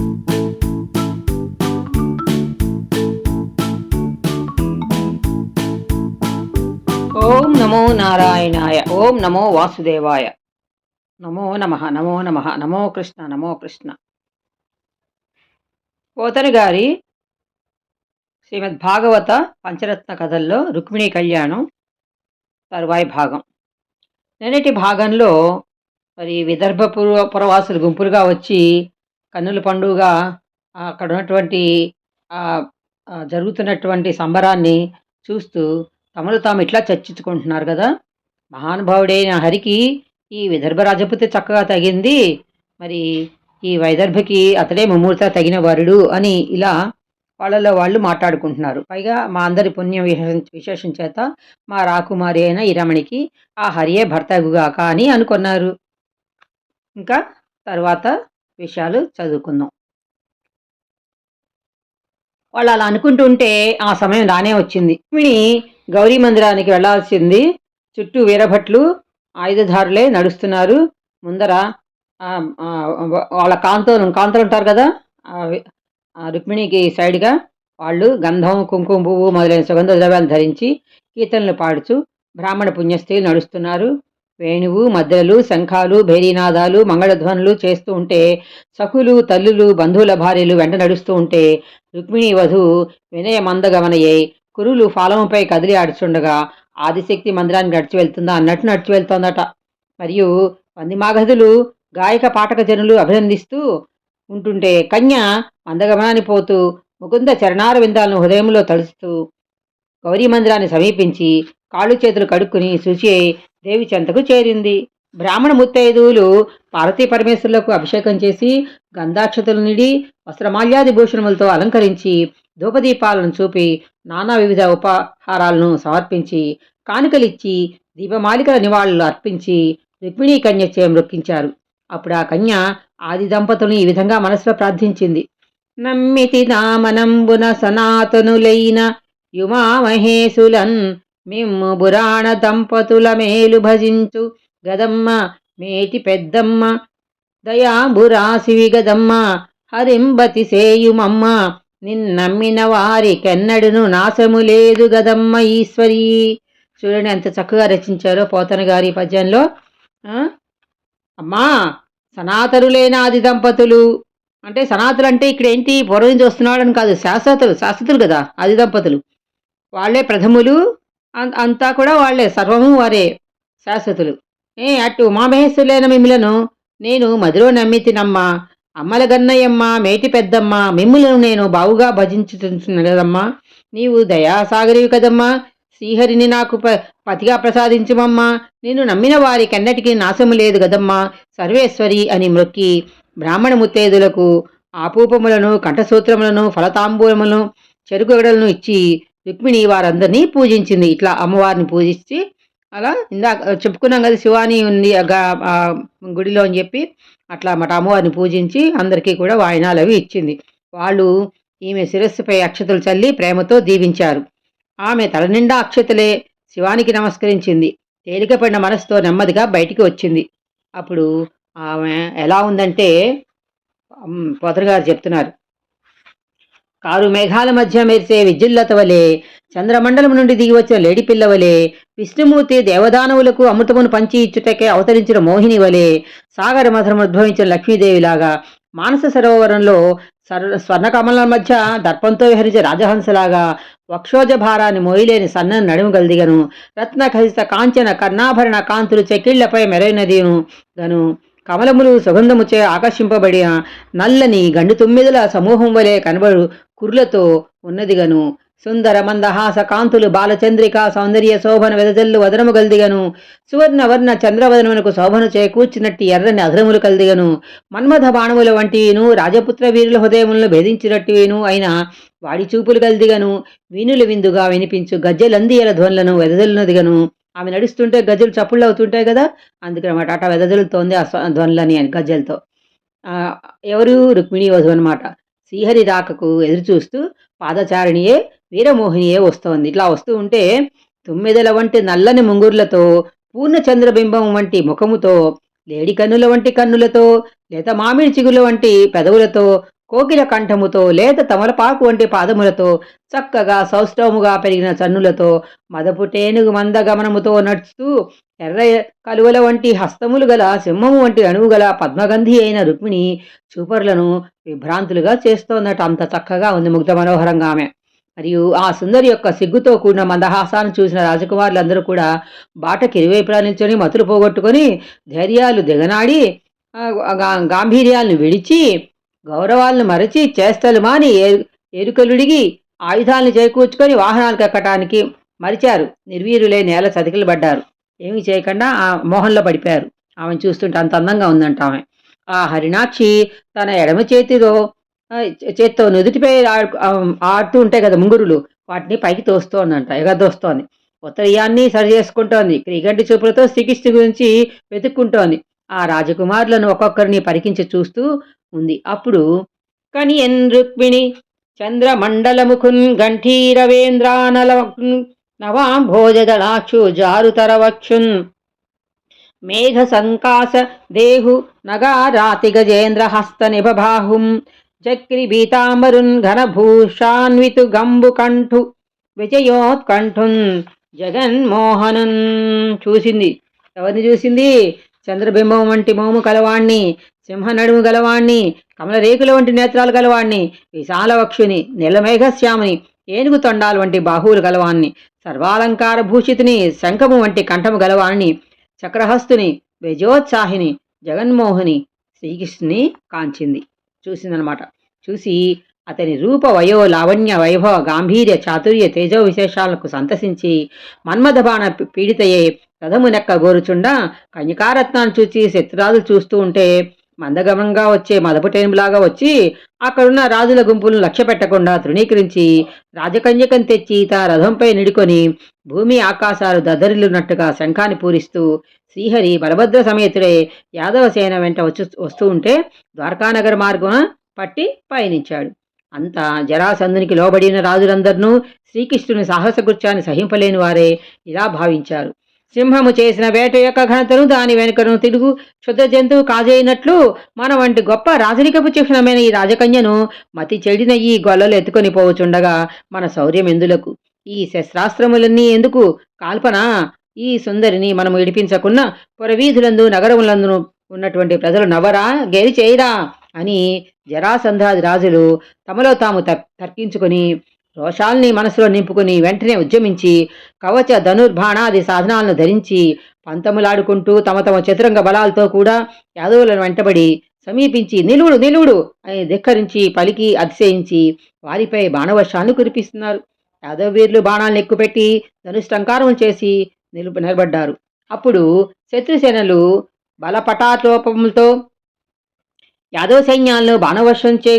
ఓం నమో నారాయణాయ ఓం నమో వాసుదేవాయ. నమో నమ నమో నమ నమో కృష్ణ నమో కృష్ణ. పోతని గారి శ్రీమద్ భాగవత పంచరత్న కథల్లో రుక్మిణీ కళ్యాణం తరువాయి భాగం. నిన్నటి భాగంలో మరి విదర్భ పుర పురవాసులు గుంపులుగా వచ్చి కన్నుల పండుగ అక్కడ ఉన్నటువంటి జరుగుతున్నటువంటి సంబరాన్ని చూస్తూ తమను తాము ఇట్లా చర్చించుకుంటున్నారు కదా. మహానుభావుడైన హరికి ఈ విదర్భ రాజపుతి చక్కగా తగింది. మరి ఈ వైదర్భకి అతడే ముమూర్త తగిన వరుడు అని ఇలా వాళ్ళలో వాళ్ళు మాట్లాడుకుంటున్నారు. పైగా మా అందరి పుణ్యం విశేషం చేత మా రాకుమారి అయిన ఈ రమణికి ఆ హరియే భర్తగుగాక అని అనుకున్నారు. ఇంకా తర్వాత విషయాలు చదువుకుందాం. వాళ్ళు అలా అనుకుంటుంటే ఆ సమయం రానే వచ్చింది. రుక్మిణి గౌరీ మందిరానికి వెళ్ళాల్సింది. చుట్టూ వీరభట్లు ఆయుధదారులే నడుస్తున్నారు. ముందర వాళ్ళ కాంతలు కాంతలు ఉంటారు కదా? రుక్మిణికి సైడ్గా వాళ్ళు గంధం కుంకుమ పువ్వు మొదలైన సుగంధ ద్రవ్యాలు ధరించి కీర్తనలు పాడుచు బ్రాహ్మణ పుణ్యస్త్రీలు నడుస్తున్నారు. వేణువు మద్దెలు శంఖాలు భేరీనాదాలు మంగళధ్వనులు చేస్తూ ఉంటే సఖులు తల్లులు బంధువుల భార్యలు వెంట నడుస్తూ ఉంటే రుక్మిణి వధు వినయ మందగమనయ్యై కురులు ఫాలముపై కదిలి ఆడుచుండగా ఆదిశక్తి మందిరానికి నడిచి వెళ్తుందా అన్నట్టు నడిచి వెళ్తోందట. మరియు వంది మాగధులు గాయక పాఠక జనులు అభినందిస్తూ ఉంటుంటే కన్య మందగమనాన్ని పోతూ ముకుంద చరణార విందాలను హృదయంలో తలుస్తూ గౌరీ మందిరాన్ని సమీపించి కాళ్ళు చేతులు కడుక్కుని శుచి దేవి చెంతకు చేరింది. బ్రాహ్మణ ముత్తైదువులు పార్వతీ పరమేశ్వరులకు అభిషేకం చేసి గంధాక్షతలు నిడి వస్త్రమాల్యాది భూషణములతో అలంకరించి ధూపదీపాలను చూపి నానా వివిధ ఉపహారాలను సమర్పించి కానుకలిచ్చి దీపమాలికల నివాళులు అర్పించి రుక్మిణీ కన్య చే మృక్కించారు. అప్పుడు ఆ కన్య ఆది దంపతులను ఈ విధంగా మనసులో ప్రార్థించింది. నమ్మితి నామనంబున సనాతనులైన యుమామహేశులన్ మిమ్ము బురాణ దంపతుల మేలు భజించు గదమ్మ మేటి పెద్దమ్మ. దయాంబురాశివి గదమ్మ హరింబతి సేయుమమ్మ. నిన్నమ్మిన వారికెన్నడును నాశము లేదు గదమ్మ ఈశ్వరి. చూడండి ఎంత చక్కగా రచించారో పోతన గారి పద్యంలో. అమ్మా సనాతనులైన ఆది దంపతులు. అంటే సనాతులు అంటే ఇక్కడ ఏంటి? పూర్వం నుంచి వస్తున్నాడని కాదు శాశ్వతులు శాశ్వతులు కదా ఆది దంపతులు. వాళ్ళే ప్రథములు. అంతా కూడా వాళ్ళే సర్వము వారే శాశ్వతులు. ఏ అటు ఉమామహేశ్వరులైన మిమ్మలను నేను మదిలో నమ్మితినమ్మా అమ్మల గన్నయ్యమ్మ మేటి పెద్దమ్మ మిమ్ములను నేను బావుగా భజించుతున్నదమ్మా నీవు దయాసాగరివి కదమ్మా శ్రీహరిని నాకు ప పతిగా ప్రసాదించమమ్మా. నేను నమ్మిన వారికెన్నటికీ నాశము లేదు కదమ్మా సర్వేశ్వరి అని మ్రొక్కి బ్రాహ్మణ ముత్తైదులకు ఆపూపములను కంఠసూత్రములను ఫలతాంబూలములను చెరుకుగడలను ఇచ్చి రుక్మిణి వారందరినీ పూజించింది. ఇట్లా అమ్మవారిని పూజించి అలా ఇందాక చెప్పుకున్నాం కదా శివాని ఉంది గుడిలో అని చెప్పి అట్లా మట అమ్మవారిని పూజించి అందరికీ కూడా వాయినాలు అవి ఇచ్చింది. వాళ్ళు ఈమె శిరస్సుపై అక్షతలు చల్లి ప్రేమతో దీవించారు. ఆమె తల నిండా అక్షతలే శివానికి నమస్కరించింది. తేలికపడిన మనసుతో నెమ్మదిగా బయటికి వచ్చింది. అప్పుడు ఆమె ఎలా ఉందంటే ఉమ్, చెప్తున్నారు. కారు మేఘాల మధ్య మెరిసే విద్యుల్లత వలె చంద్రమండలం నుండి దిగి వచ్చిన లేడి పిల్లవలే విష్ణుమూర్తి దేవదానవులకు అమృతమును పంచి ఇచ్చుటకే అవతరించిన మోహిని వలె సాగర మధురము ఉద్భవించిన లక్ష్మీదేవిలాగా మానస సరోవరంలో సర్ స్వర్ణకమలం మధ్య దర్పంతో విహరించే రాజహంసలాగా వక్షోజ భారాన్ని మోయలేని సన్నని నడుముగల్దిగను రత్న ఖచిత కాంచన కర్ణాభరణ కాంతులు చెకిళ్ళపై మెరైనదిను గను. కమలములు సుగంధముచే ఆకర్షింపబడిన నల్లని గండు తుమ్మిదల సమూహం వలె కనబడు కుర్లతో ఉన్నదిగను. సుందర మందహాస కాంతులు బాలచంద్రిక సౌందర్య శోభన వెదజల్లు వదనము గల్దిగను సువర్ణ వర్ణ చంద్రవదనమునకు శోభను చేకూర్చినట్టి ఎర్రని అధరములు కల్దిగను. మన్మథ బాణముల వంటివిను రాజపుత్ర వీరుల హృదయములను భేదించినట్టువేను అయిన వాడి చూపులు గల్దిగను వీణుల విందుగా వినిపించు గజ్జలందియల ధ్వనులను వెదజల్లునదిగను. ఆమె నడుస్తుంటే గజ్జలు చప్పుళ్ళు అవుతుంటాయి కదా? అందుకనమాట అట వెదజలుతోంది ఆ ధ్వనులని అని గజ్జలతో ఎవరు? రుక్మిణి వధు అనమాట శ్రీహరి రాకకు ఎదురు చూస్తూ పాదచారిణియే వీరమోహినియే వస్తోంది. ఇట్లా వస్తూ ఉంటే తుమ్మెదల వంటి నల్లని ముంగుర్లతో పూర్ణ చంద్రబింబం వంటి ముఖముతో లేడి కన్నుల వంటి కన్నులతో లేత మామిడి చిగుల వంటి పెదవులతో కోకిల కంఠముతో లేత తమలపాకు వంటి పాదములతో చక్కగా సౌష్ఠవముగా పెరిగిన చన్నులతో మదపు టేనుగు మందగమనముతో నడుస్తూ ఎర్ర కలువల వంటి హస్తములు గల సింహము వంటి అణువు గల పద్మగంధి అయిన రుక్మిణి చూపరులను విభ్రాంతులుగా చేస్తోందట. అంత చక్కగా ఉంది ముగ్ధ మనోహరంగా ఆమె. మరియు ఆ సుందరి యొక్క సిగ్గుతో కూడిన మందహాసాన్ని చూసిన రాజకుమారులందరూ కూడా బాటకి ఇరువైపులా నిల్చొని మతులు పోగొట్టుకొని ధైర్యాలు దిగనాడి గాంభీర్యాలను విడిచి గౌరవాలను మరచి చేస్తలు మాని ఏ- ఎరుకలుడిగి ఆయుధాలను చేకూర్చుకొని వాహనాలకు ఎక్కటానికి మరిచారు. నిర్వీరులై నేల చతికిలు పడ్డారు ఏమి చేయకుండా ఆ మోహంలో పడిపోయారు. ఆమె చూస్తుంటే అంత అందంగా ఉందంట ఆమె. ఆ హరిణాక్షి తన ఎడమ చేతితో చేత్తో నుదుటిపై ఆడు- ఆడుతూ ఉంటాయి కదా ముంగురులు. వాటిని పైకి తోస్తోందంట ఎగదోస్తోంది ఉత్తరీయాన్ని సరి చేసుకుంటోంది క్రికెట్ చూపులతో శ్రీకృష్ణు గురించి వెతుక్కుంటోంది. ఆ రాజకుమారులను ఒక్కొక్కరిని పరికించి చూస్తూ ఉంది. అప్పుడు కని రుక్మిణి చంద్రమండలముఖున్ గంఠీరవేంద్రానల నవాం భోజదళాక్షు జారుతరవక్షున్ మేఘ సంకాశ దేహు నగారాతి గజేంద్ర హస్త నిభబాహుం చక్రి బీతాంబరున్ ఘనభూషాన్వితు గంబు కంఠు విజయోత్కంఠున్ జగన్మోహనున్ చూసింది. ఎవరిని చూసింది? చంద్రబింబం వంటి మోము కలవాణ్ణి సింహ నడుము గలవాణ్ణి కమలరేకుల వంటి నేత్రాలు గలవాణ్ణి విశాలవక్షుని నీలమేఘశ్యాముని ఏనుగు తొండాలు వంటి బాహువులు గలవాణ్ణి సర్వాలంకార భూషితుని శంఖము వంటి కంఠము గలవాణ్ణి చక్రహస్తుని విజయోత్సాహిని జగన్మోహిని శ్రీకృష్ణుని కాంచింది. చూసిందనమాట చూసి అతని రూప వయో లావణ్య వైభవ గాంభీర్య చాతుర్య తేజో విశేషాలకు సంతసించి మన్మథబాణ పీడితయే రథము నెక్క కన్యకారత్నాన్ని చూచి శత్రురాజులు చూస్తూ ఉంటే మందగమనంగా వచ్చే మదపుటేనులాగా వచ్చి అక్కడున్న రాజుల గుంపులను లక్ష్య పెట్టకుండా తృణీకరించి రాజకన్యకం తెచ్చి తా రథంపై నిడుకొని భూమి ఆకాశాలు దద్దరిల్లున్నట్టుగా శంఖాన్ని పూరిస్తూ శ్రీహరి బలభద్ర సమేతుడే యాదవ సేన వెంట వచ్చి వస్తూ ఉంటే ద్వారకానగర్ మార్గం పట్టి పయనించాడు. అంతా జరాసంధునికి లోబడిన రాజులందరినూ శ్రీకృష్ణుని సాహసకృత్యాన్ని సహింపలేని వారే ఇలా భావించారు. సింహము చేసిన వేట యొక్క ఘనతను దాని వెనుకను తిరుగు. క్షుద్ర జంతువు కాజేయినట్లు మన వంటి గొప్ప రాజరికపు చిహ్నమైన ఈ రాజకన్యను మతి చెడిన ఈ గొల్లలు ఎత్తుకొని పోవచుండగా మన శౌర్యం ఎందులకు? ఈ శస్త్రాస్త్రములన్నీ ఎందుకు? కాల్పన? ఈ సుందరిని మనము ఇడిపించకున్న పురవీధులందు నగరములందు ఉన్నటువంటి ప్రజలు నవ్వరా? గెలి చేయరా అని జరాసంధాది రాజులు తమలో తాము త- తర్కించుకొని రోషాల్ని మనసులో నింపుకుని వెంటనే ఉద్యమించి కవచ ధనుర్బాణాది సాధనాలను ధరించి పంతములాడుకుంటూ తమ తమ చతురంగ బలాలతో కూడా యాదవులను వెంటబడి సమీపించి నిలువుడు నిలువుడు అని ధిక్కరించి పలికి అతిశయించి వారిపై బాణవర్షాన్ని కురిపిస్తున్నారు. యాదవ వీరులు బాణాలను ఎక్కుపెట్టి ధనుష్టంకారం చేసి నిలుపు నిలబడ్డారు. అప్పుడు శత్రుసేనలు బలపటాలోపములతో యాదవ సైన్యాలను బాణవర్షం చే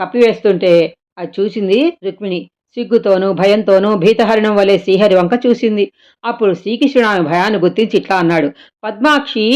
కప్పివేస్తుంటే అది చూసింది రుక్మిణి. సిగ్గుతోనూ భయంతోనూ భీతహరిణం వలె శ్రీహరి వంక చూసింది. అప్పుడు శ్రీకృష్ణుడు ఆమె భయాన్ని గుర్తించి ఇట్లా అన్నాడు. పద్మాక్షి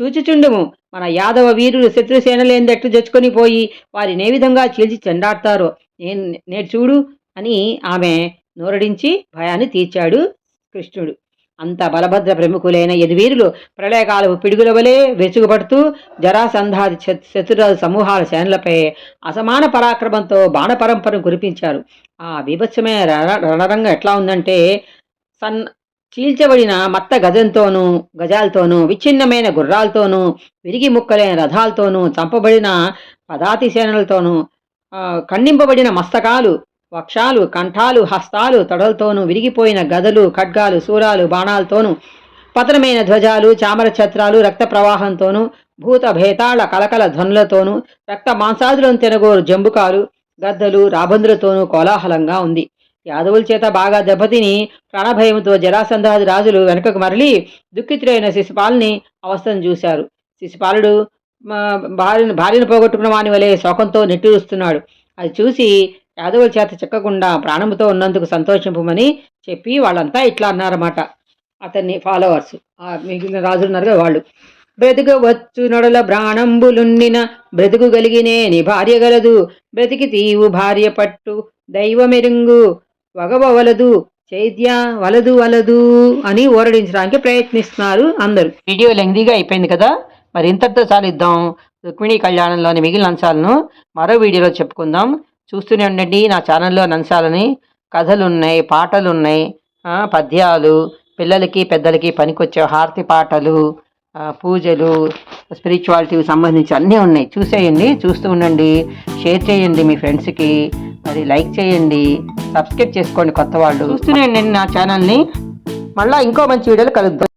చూచుచుండుము. మన యాదవ వీరులు శత్రుసేనలేందట్లు జొచ్చుకొని పోయి వారిని ఏ విధంగా చీల్చి చెండాడతారో నేను నేడు చూడు అని ఆమె నోరడించి భయాన్ని తీర్చాడు కృష్ణుడు. అంత బలభద్ర ప్రముఖులైన యదువీరులు ప్రళయకాలపు పిడుగుల వలె వెచుగుపడుతూ జరాసంధాది శత్రురాజు సమూహాల సేనలపై అసమాన పరాక్రమంతో బాణపరంపరను కురిపించారు. ఆ బీభత్సమైన రణరంగం ఎట్లా ఉందంటే సన్ చీల్చబడిన మత్త గజంతోనూ గజాలతోనూ విచ్ఛిన్నమైన గుర్రాలతోనూ విరిగి ముక్కలైన రథాలతోనూ చంపబడిన పదాతి సేనలతోనూ ఖండింపబడిన మస్తకాలు వక్షాలు కంఠాలు హస్తాలు తొడలతోనూ విరిగిపోయిన గదలు ఖడ్గాలు సూరాలు బాణాలతోనూ పతనమైన ధ్వజాలు చామర ఛత్రాలు రక్త ప్రవాహంతోనూ భూత భేతాళ కలకల ధ్వనులతోనూ రక్త మాంసాదులను తినగోరు జంబుకాలు గద్దలు రాబందులతోనూ కోలాహలంగా ఉంది. యాదవుల చేత బాగా దెబ్బతిని ప్రాణభయంతో జరాసంధాది రాజులు వెనుకకు మరలి దుఃఖితులైన శిశుపాలని అవస్థను చూశారు. శిశుపాలుడు మా భార్యను భార్యను పోగొట్టుకున్న వాని వలె శోకంతో నెట్టూరుస్తున్నాడు. అది చూసి యాదవుల చేత చిక్కకుండా ప్రాణముతో ఉన్నందుకు సంతోషింపమని చెప్పి వాళ్ళంతా ఇట్లా అన్నారన్నమాట. అతన్ని ఫాలోవర్స్ ఆ మిగిలిన రాజులు ఉన్నారు కదా వాళ్ళు. బ్రతుకవచ్చు నొడల బ్రాణంబులుండిన బ్రతుకు గలిగినేని భార్య గలదు. బ్రతికి తీవు భార్య పట్టు దైవమెరుంగు వగవలదు చైత్య వలదు వలదు అని ఓరడించడానికి ప్రయత్నిస్తున్నారు అందరూ. వీడియో లెంగ్దీగా అయిపోయింది కదా. మరి ఇంతటితో చాలిద్దాం. రుక్మిణీ కళ్యాణంలోని మిగిలిన అంశాలను మరో వీడియోలో చెప్పుకుందాం. చూస్తూనే ఉండండి నా ఛానల్లో నంశాలని కథలు ఉన్నాయి పాటలు ఉన్నాయి పద్యాలు పిల్లలకి పెద్దలకి పనికొచ్చే హారతి పాటలు పూజలు స్పిరిచువాలిటీకి సంబంధించి అన్నీ ఉన్నాయి. చూసేయండి చూస్తూ ఉండండి షేర్ చేయండి మీ ఫ్రెండ్స్కి మరి లైక్ చేయండి సబ్స్క్రైబ్ చేసుకోండి కొత్త వాళ్ళు. చూస్తూనే ఉండండి నా ఛానల్ని. మళ్ళీ ఇంకో మంచి వీడియోలు కలుద్దాం.